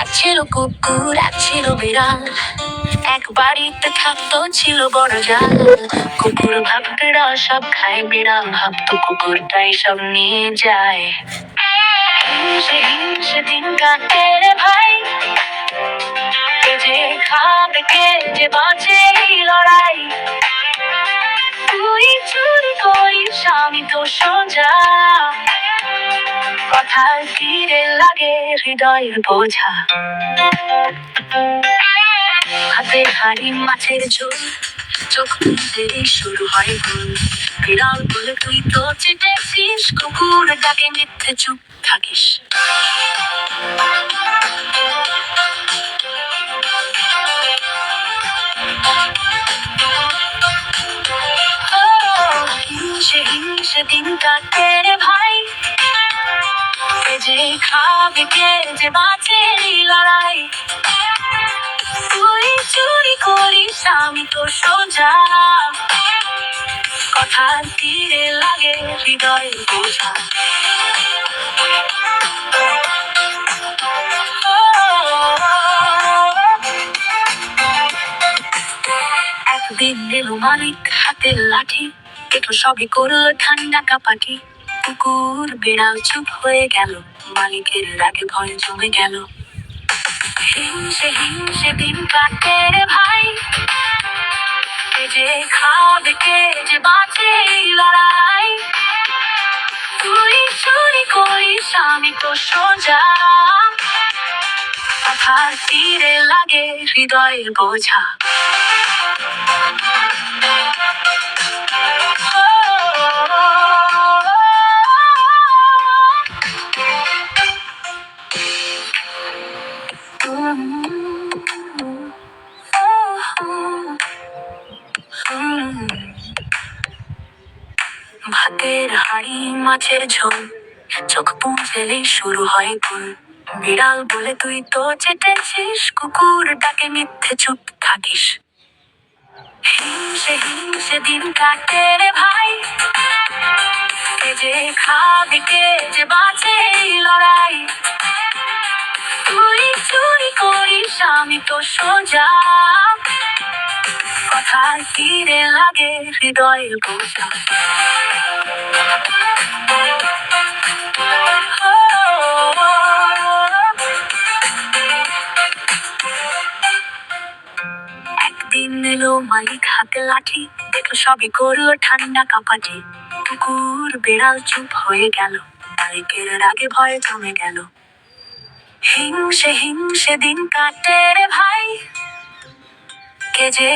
এক ছিল কুকুর এক ছিল বিড়াল। এক বাড়িতে থাকতো ছিল বড় জাল কুকুর ভাবতো বিড়াল সব খায় বিড়াল। ভাবতো কুকুরটাই সব নিয়ে যায়। হিংসে হিংসে দিন কাটে রে ভাই যে খাবে, কে যে বাঁচে তীরে লাগে হৃদয়ের বোঝা। হাতে হাড়ি, মাছের ঝোল, চোখ মুখেই শুরু হয় ভুল। বিড়াল বলে, তুই তো চেটেছিস কুকুর ডাকে মিথ্যে চুপ থাকিস। যে বাঁচে লড়াই। আমি তো সোজা। কথার তীরে লাগে, হৃদয় বোঝা। একদিন এলো মালিক হাতে লাঠি দেখল সবই করল ঠান্ডা কাপাটি। কুকুর, বিড়াল চুপ হয়ে গেল। মালিকের রাগে ভয় জমে গেল। হিংসে হিংসে দিন কাটে রে ভাই। কে যে খাবে কে যে বাঁচে লড়াই। তুই চুরি করিস, আমি তো সোজা। কথার লাগে, হৃদয়ের বোঝা। ভাতের হাড়ি, মাছের ঝোল। চোখ পুঁজলেই শুরু হয় ভুল বিড়াল বলে, তুই তো চেটেছিস কুকুর ডাকে মিথ্যে চুপ থাকিস। হিংসে হিংসে দিন কাটে রে ভাই। কে যে খাবে, কে যে বাঁচে লড়াই। তুই চুরি করিস, আমি তো সোজা। কথার তীরে লাগে হৃদয়ের বোঝা। একদিন এলো মালিক হাতে লাঠি, দেখল সবই করল ঠান্ডা কাপাটি। কুকুর, বেড়াল চুপ হয়ে গেল, মালিকের রাগে ভয়ে জমে গেল। হিংসে হিংসে দিন কাটে রে ভাই, কে যে